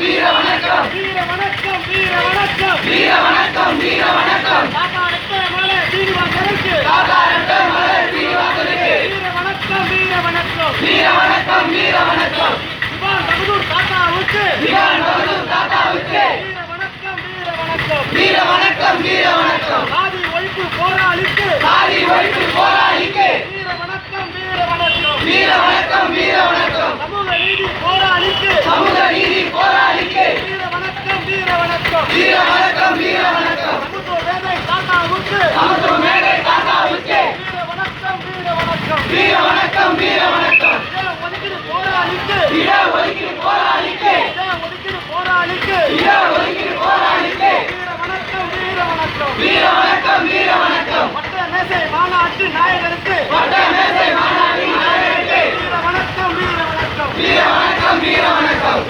வீர வணக்கம் வீர வணக்கம். வீர வணக்கம் வீர வணக்கம். வீர வணக்கம் தாத்தா ரெட்டமலை சீனிவாசனுக்கு தாத்தா ரெட்ட மலர் சீனிவாசனுக்கு வீர வணக்கம் வீர வணக்கம் வீர வணக்கம் வீர வணக்கம் திவான் பகதூர் தாத்தாவுக்கு திவான் பகதூர் தாத்தாவுக்கு வீர வணக்கம் வீர வணக்கம் வீர வணக்கம் வீர வணக்கம் சாதி ஒழிப்பு போராளிக்கு சாதி ஒழிப்பு போராளிக்கு வீர வணக்கம் வீர வணக்கம் வீர வணக்கம் வீர வணக்கம் சமூக நீதி போராளிக்கு. சமூக நீதி போராளிக்கு வீர வணக்கம் வீர வணக்கம் வீர வணக்கம் வீர வணக்கம் சமூக வேதை தாத்தாவுக்கு சமத்துவ மேடை தாத்தாவுக்கு வீர வணக்கம் வீர வணக்கம் வீர வணக்கம் வீர வணக்கம் இட ஒதுக்கீடு போராளிக்கு இட ஒதுக்கீடு போராளிக்கு இட ஒதுக்கீடு போராளிக்கு இட ஒதுக்கீடு போராளிக்கு வீர வணக்கம் வீர வணக்கம் வீர வணக்கம் வீர வணக்கம் மற்ற மாநாட்டு நாயகருக்கு வீர வணக்கம் வீர வணக்கம். வீர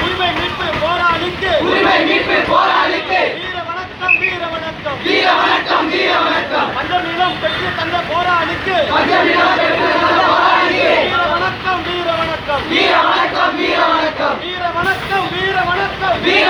உரிமை மீட்பு போராளிக்கு உரிமை மீட்பு போராளிக்கு வீர வணக்கம் வீர வணக்கம். வீர வணக்கம் வீர வணக்கம். நிலம் பெற்று தந்த போராளிக்கு பஞ்சம் இடம் பெற்று தந்த போராளிக்கு வீர வணக்கம் வீர வணக்கம். வீர வணக்கம் வீர வணக்கம். வீர வணக்கம் வீர வணக்கம். வீர